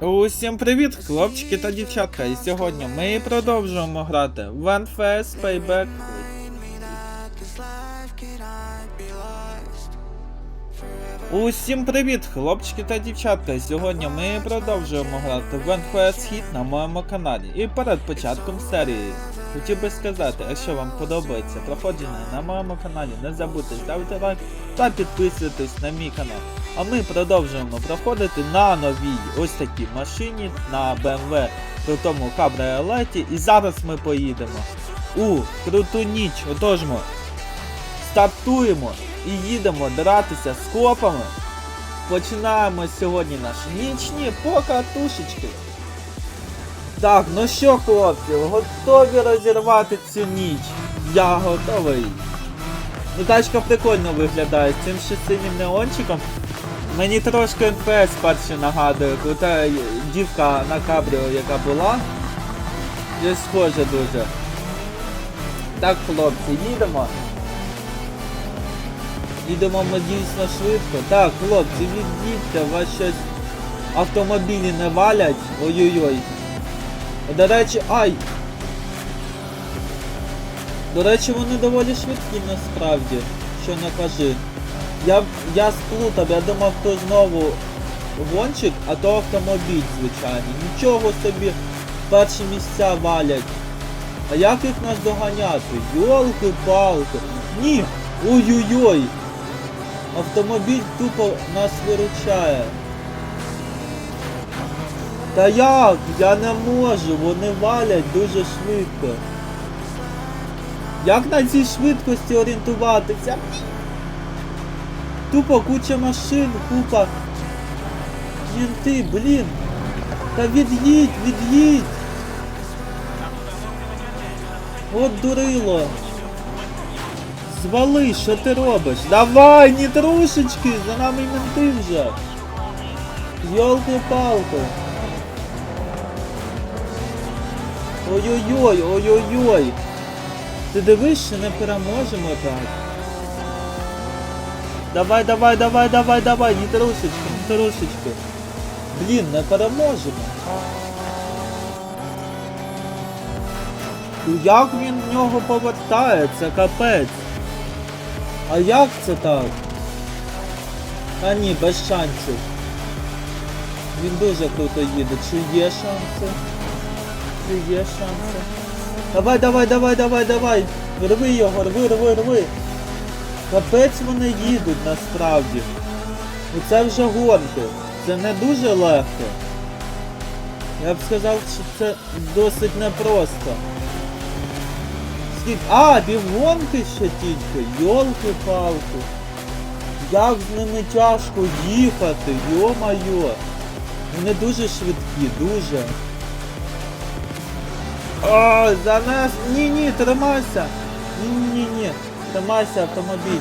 Усім привіт, хлопчики та дівчатка. І сьогодні ми продовжуємо грати в OneFest Payback. Усім привіт, хлопчики та дівчатка. І сьогодні ми продовжуємо грати в OneFest Hit на моєму каналі. І перед початком серії хотів би сказати, якщо вам подобається проходження на моєму каналі, не забудьте ставити лайк та підписуйтесь на мій канал. А ми продовжуємо проходити на новій ось такій машині на BMW крутому кабріолеті. І зараз ми поїдемо у круту ніч. Отож ми стартуємо і їдемо дратися з копами. Починаємо сьогодні наші нічні покатушечки. Так, ну що, хлопці, готові розірвати цю ніч? Я готовий. Ну тачка прикольно виглядає з цим ще синім неончиком. Мені трошки МПС перший нагадує, крута дівка на кабріо, яка була. Є схоже дуже. Так, хлопці, їдемо. Їдемо ми дійсно швидко. Так, хлопці, від'їдьте, вас щось автомобілі не валять. Ой-ой-ой. До речі, ай! До речі, вони доволі швидкі насправді, що не кажи. Я, я сплутав, я думав, то знову гонщик, а то автомобіль, звичайно. Нічого собі перші місця валять. А як їх нас доганяти? Йолки-палки. Ні! Ой-ой-ой! Автомобіль тупо нас виручає. Та як? Я не можу, вони валять дуже швидко. Як на цій швидкості орієнтуватися? Тупо куча машин, купа. Мінти, блін. Та від'їдь, від'їдь. От дурило. Звали, що ти робиш? Давай, ні трошечки, за нами менти вже. Йолки-палки. Ой-ой-ой, ой-ой-ой. Ти дивись, що не переможемо так. Давай, давай, давай, давай, давай, не трошечки, не трошечки. Блін, не переможемо. Ну, Як він в нього повертає, це капець. А як це так? Та ні, без шансів. Він дуже круто їде. Чи є шанси? Чи є шанси? Давай, давай, давай, давай, давай. Рви його, рви, рви, рви. Капець вони їдуть насправді. Ну це вже гонки. Це не дуже легко. Я б сказав, що це досить непросто. Скільки... А, півгонки ще тільки. Йолки-палки. Як з ними тяжко їхати, йо-майо. Вони дуже швидкі, дуже. О, за нас. Ні, ні, тримайся. Ні, ні, ні, ні. Тримайся автомобіль.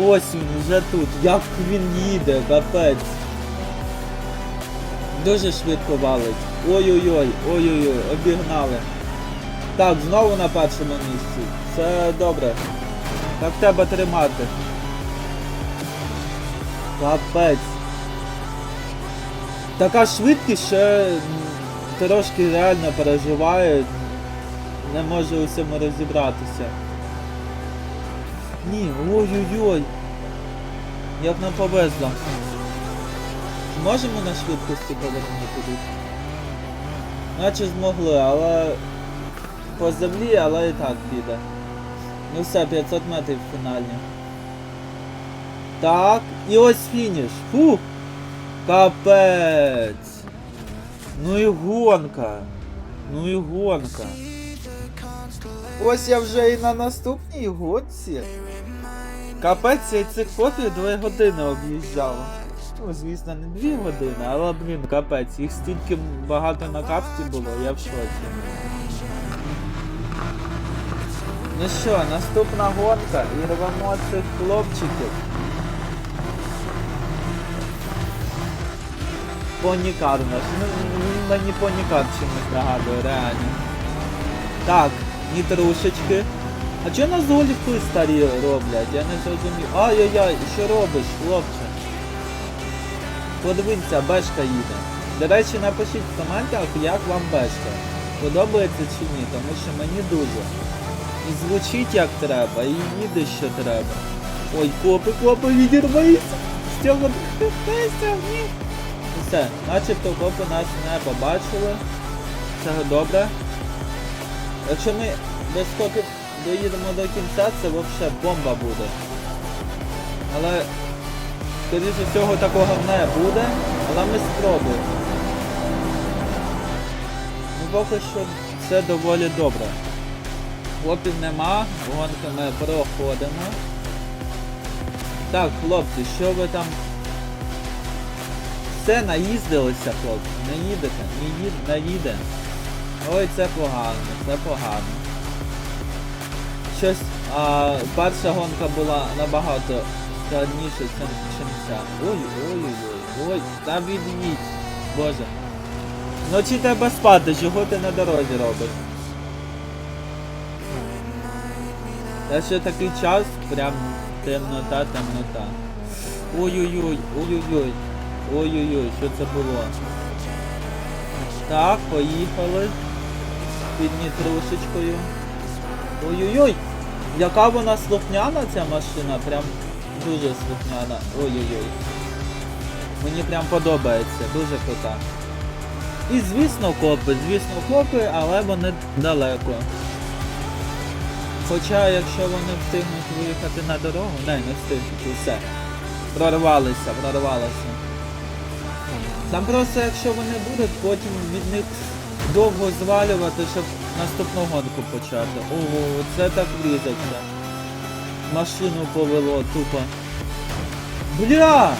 Ось він вже тут. Як він їде, капець. Дуже швидко валить. Ой-ой-ой, ой-ой-ой, обігнали. Так, знову на першому місці. Це добре. Так треба тримати. Капець. Така швидкість ще трошки реально переживає. Не може у всьому розібратися. Ні, ой-ой-ой. Як нам повезло. Можемо на швидкості повернути тут? Наче змогли, але по землі, але і так піде. Ну все, 500 метрів в фіналі. Так, і ось фініш. Фух! Капець! Ну і гонка! Ну і гонка. Ось я вже і на наступній гонці. Капець, я цих копій 2 години об'їжджав. Ну, звісно, не 2 години, але, блін, капець, їх стільки багато на карті було, я в шоці. Ну що, наступна гонка і рвемо цих хлопчиків. Понікар наш. Ну, мені понікар чимось нагадує, реально. Так, нітрушечки. А чого нас гольфи старі роблять? Я не зрозумів. Ай-яй-яй, що робиш, хлопче? Подивіться, бешка їде. До речі, напишіть в коментах, як вам бешка. Подобається чи ні, тому що мені дуже. І звучить як треба, і їде що треба. Ой, копи, копи, відірвися! Стьога, хтися, ні. Все, начебто копи нас не побачили. Це добре. Якщо ми без копів доїдемо до кінця, це взагалі бомба буде. Але, скоріше всього, такого не буде, але ми спробуємо. Ну поки що все доволі добре. Хлопів нема, гонки ми проходимо. Так, хлопці, що ви там? Все наїздилися, хлопці. Не їдете, не їд, не. Ой, це погано, це погано. Щось, а, перша гонка була набагато складніша, чим ця. Ой, ой, ой, ой, ой, та від'їдь. Боже. Вночі треба спати, чого ти на дорозі робиш? Та ще такий час, прям темнота, темнота. Ой-ой-ой, ой-ой-ой. Ой-ой-ой, що це було? Так, поїхали. Під нітрушечкою. Ой-ой-ой! Яка вона слухняна ця машина, прям дуже слухняна. Ой-ой-ой. Мені прям подобається, дуже крута. І звісно копи, звісно копи, але вони далеко. Хоча якщо вони встигнуть виїхати на дорогу, не, не встигнуть, усе. Прорвалися, прорвалися. Там просто якщо вони будуть, потім від них довго звалювати, щоб наступну гонку почати. Ого, це так врізаться. Машину повело тупо. Бля!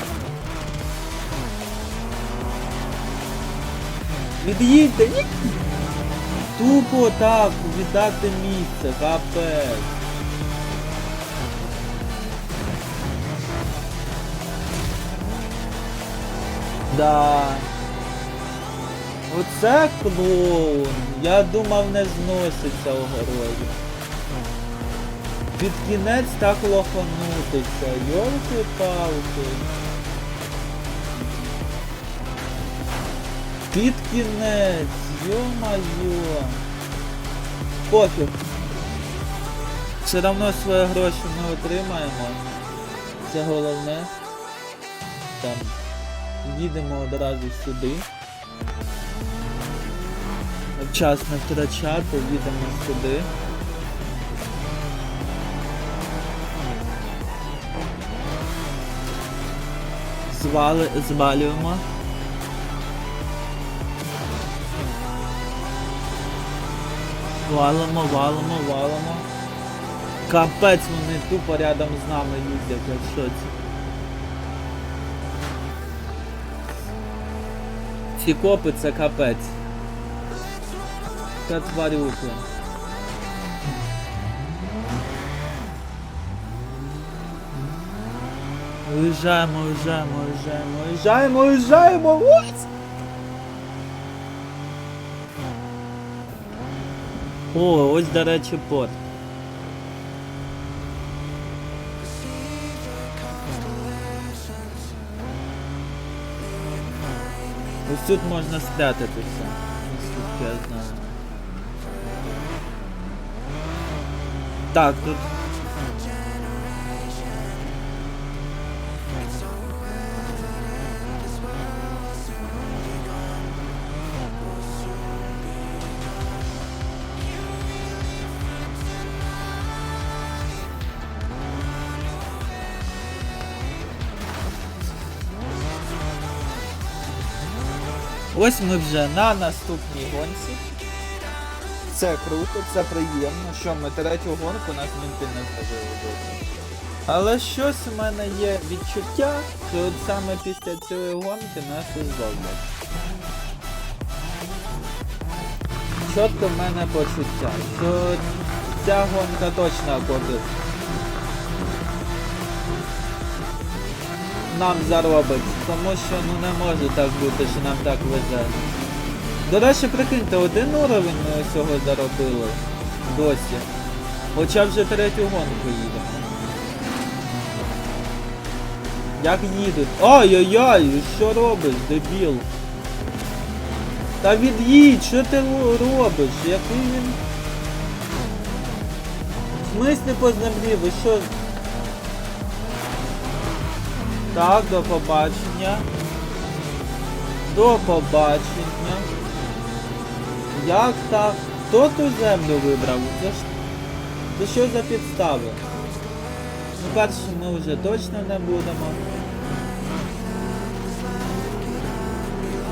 Від'їдьте! Тупо так, віддати місце, капець. Да. Оце клоун. Я думав не зноситься огородів. Під кінець так лоханутися. Йолки-палки. Під кінець, йо-майо. Пофіг. Все одно свої гроші ми отримаємо. Це головне. Там. Їдемо одразу сюди. Час не втрачати, їдемо сюди. Звали, звалюємо. Валимо, валимо, валимо. Капець вони тупо рядом з нами їздять, як що. Ці копи це капець. Це тварюки. Уїжджаємо, уїжджаємо, уїжджаємо, уїжджаємо, уїжджаємо! Ось! О, ось, до речі, порт. Ось тут можна спрятатися. Наскільки я знаю. Так, тут. Ось ми вже на наступній гонці. Це круто, це приємно, що ми третю гонку нас мінти не зробили досі. Але щось у мене є відчуття, що от саме після цієї гонки нас зроблять. Чітко в мене почуття, що ця гонка точно буде нам заробить, тому що ну не може так бути, що нам так везе. До речі, прикиньте, один уровень ми усього заробили досі. Хоча вже третю гонку їдемо. Як їдуть? Ой-ой-ой, що робиш, дебіл? Та від'їдь, що ти робиш? Який він. В смислі по землі, ви що? Так, до побачення. До побачення. Як так? Хто ту землю вибрав? Це ж... Це що за підстави? Ну, перше, ми вже точно не будемо.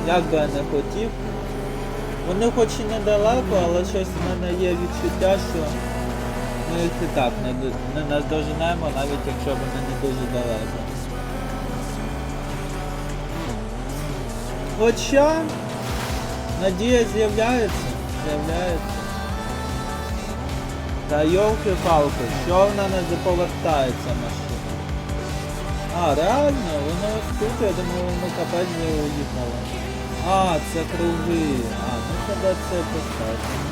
Як би я не хотів. Вони хоч і недалеко, але щось в мене є відчуття, що ми їх і так не, не наздоженемо, навіть якщо вони не дуже далеко. Хоча надія з'являється, з'являється. Та йолки-палки, що вона не заповертається машина? А, реально, воно ось тут, я думаю, воно капець не уїхало. А, це круги. А, ну тоді це поставлю.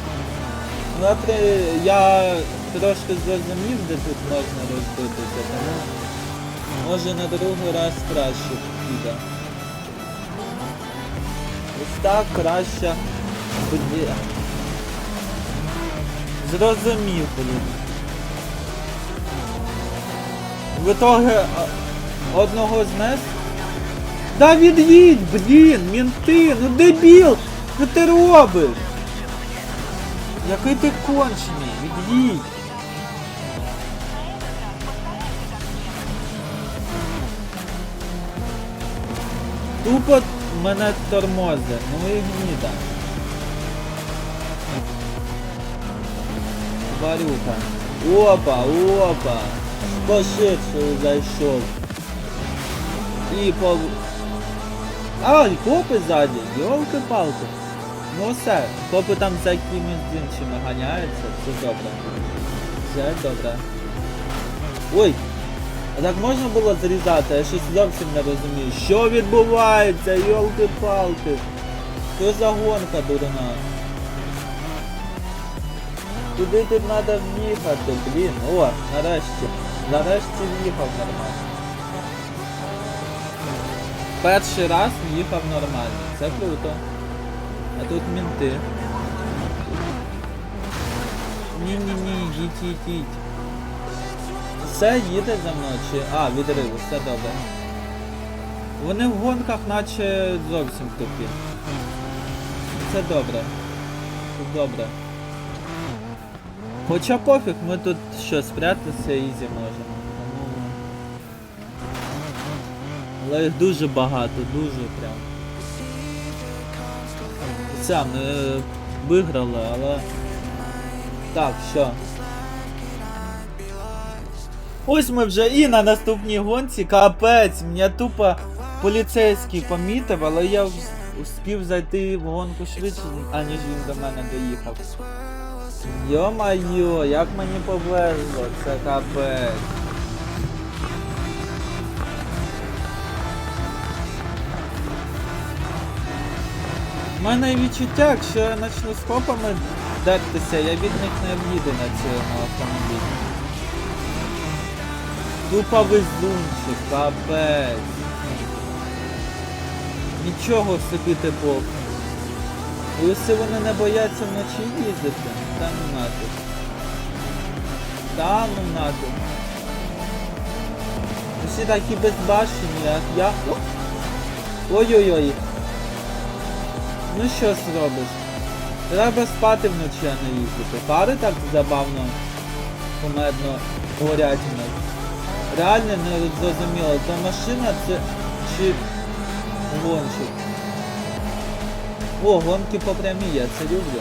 Ну, я трошки зрозумів, де тут можна розбитися, тому може на другий раз краще піде. Ось так краще буде. Зрозумів, блін. В итоге одного знес. Да від'їдь, блін, мінти, ну дебіл! Що ти робиш? Який ти кончений, від'їдь. Тупо мене тормози, ну і гніда. Тварюка. Опа, опа. Пошедший зайшов. І по... Ай, копи ззаді, йолки-палки. Ну все, копи там за якимись іншими ганяються, все добре. Все добре. Ой! А так можна було зрізати? Я щось зовсім не розумію. Що відбувається, йолки-палки? Що за гонка дурна? Куди тут треба в'їхати, блін? О, нарешті. Нарешті в'їхав нормально. Перший раз в'їхав нормально. Це круто. А тут мінти. Ні-ні-ні, їдь, їдь. Все їде за мною чи... А, відрив, все добре. Вони в гонках наче зовсім тупі. Це добре. Це добре. Хоча пофіг, ми тут що, спрятатися ізі можемо. Але їх дуже багато, дуже прям. Все, ми виграли, але... Так, що? Ось ми вже і на наступній гонці, капець, мене тупо поліцейський помітив, але я успів зайти в гонку швидше, аніж він до мене доїхав. Йо-майо, як мені повезло, це капець. У мене відчуття, якщо я почну з копами дертися, я від них не в'їду на цьому автомобілі. Тупо везунчик, капець. Нічого собі типу. І якщо вони не бояться вночі їздити, та ну нафіг. Та ну нафіг. Всі такі безбашені, як я. Ой-ой-ой. Ну що зробиш? Треба спати вночі, а не їздити. Пари так забавно, кумедно горять в. Реально не зрозуміло, то машина це чи гонщик. О, гонки по прямій, я це люблю.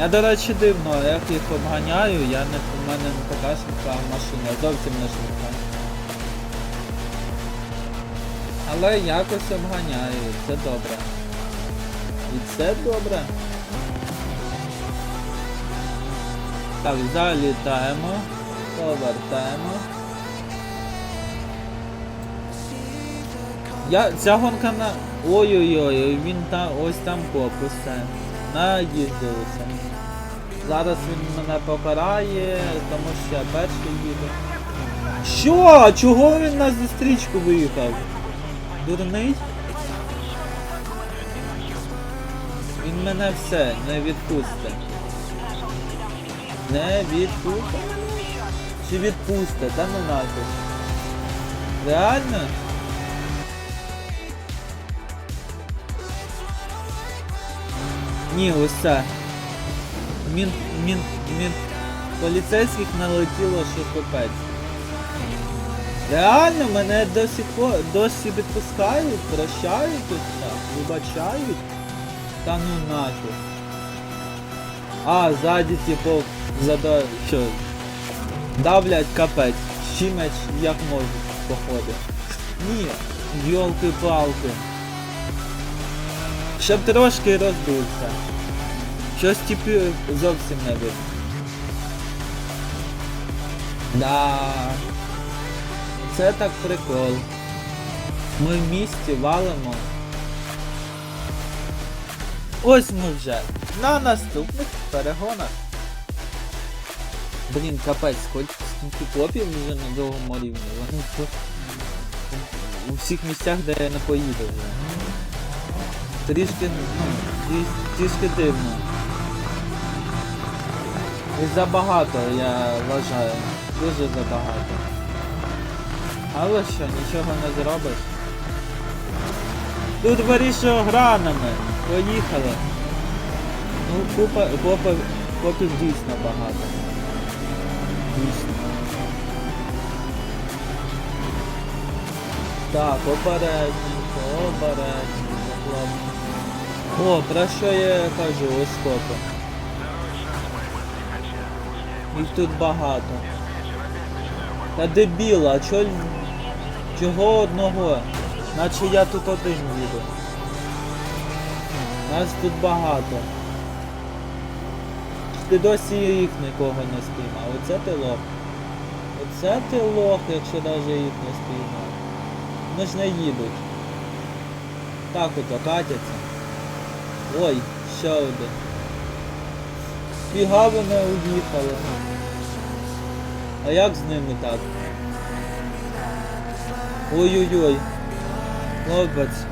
Я, до речі, дивно, як їх обганяю, я не в мене не така швидка машина, зовсім не швидка. Але якось обганяю, це добре. І це добре. Так, залітаємо, повертаємо. Я, ця гонка на... Ой-ой-ой, він там, ось там коп, усе. Наїздилися. Зараз він мене покарає, тому що я перший їду. Що? Чого він на зустрічку виїхав? Дурний? Він мене все не відпусте. Не відпусте? Чи відпусте? Та ну нафіг. Реально? Ні, ось це. Мін, мін, мін, поліцейських налетіло, що капець. Реально мене до сих пор досі відпускають, прощають ось так, вибачають. Та ну нафіг. А, ззаді типу зада... що? Давлять капець. Щімеч як можуть, походу. Ні, йолки-палки. Щоб трошки роздувся. Щось типу зовсім не видно. Да. Це так прикол. Ми в місті валимо. Ось ми вже на наступних перегонах. Блін, капець, скільки, копів вже на другому рівні. Вони у всіх місцях, де я не поїду вже. Трішки, ну, трішки дивно. І забагато, я вважаю. Дуже забагато. Але що, нічого не зробиш? Тут вирішує гранами. Поїхали. Ну, купа, копа, копів дійсно багато. Дійсно. Так, обережненько, обережненько, хлопці. О, про що я кажу, ось копи. Їх тут багато. Та дебіла, а чо... Чого одного? Наче я тут один їду. Нас тут багато. Ти досі їх нікого не спіймав. Оце ти лох. Оце ти лох, якщо навіть їх не спіймав. Вони ж не їдуть. Так ото катяться. Ой, ще один. Фіга вони уїхали. А як з ними так? Ой-ой-ой. Хлопець.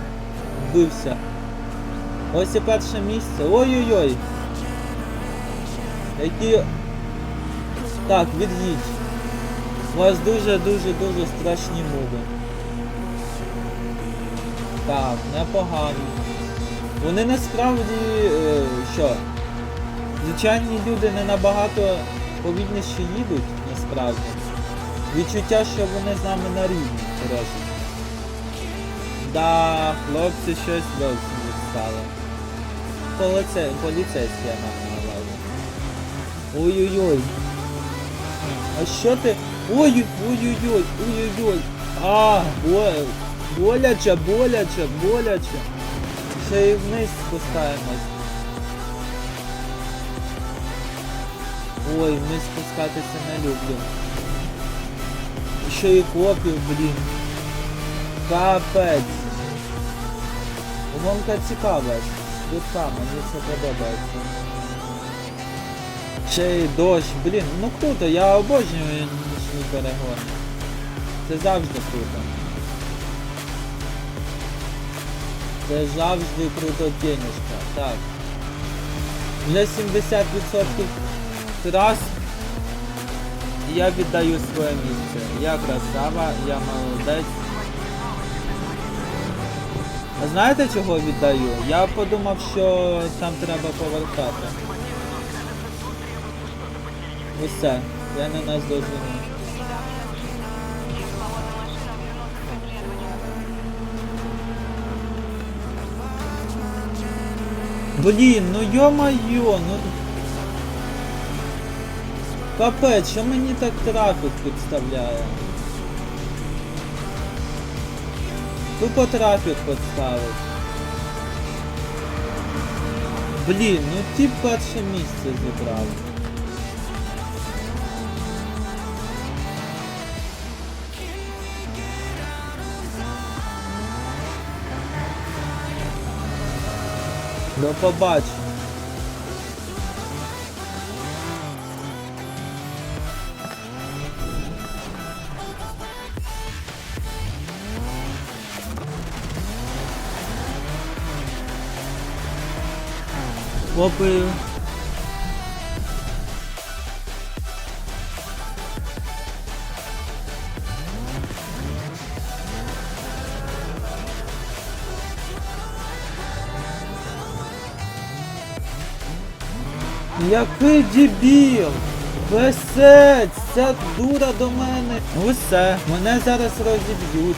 Вбився. Ось і перше місце. Ой-ой-ой. Які... Так, від'їдь. У вас дуже-дуже-дуже страшні мови. Так, непогано. Вони насправді е, що? Звичайні люди не набагато повільніше їдуть, насправді. Відчуття, що вони з нами на рівні, коротше. Да, хлопці щось зовсім відстали. Поліце... Поліцейські я маю. Ой-ой-ой. А що ти? Ой, ой-ой-ой, ой-ой-ой. А, бо... боляче, боляче, боляче. Ще й вниз спускаємось. Ой, вниз спускатися не люблю. Ще й копів, блін. Капець. Гонка цікава. Швидка, мені це подобається. Ще й дощ, блін, ну круто, я обожнюю нічні перегони. Це завжди круто. Це завжди круто денежка. Так. Вже 70% трас я віддаю своє місце. Я красава, я молодець. Знаєте чого віддаю? Я подумав, що там треба повертати. Ось це. Я на нас. Блін, ну йо-майо, ну... Капець, що мені так трафік підставляє? Тупо трафік підставить. Блін, ну ті перше місце зібрав. Não побачу. Opa. Який дебіл! Висець! Ця дура до мене! Усе, мене зараз розіб'ють.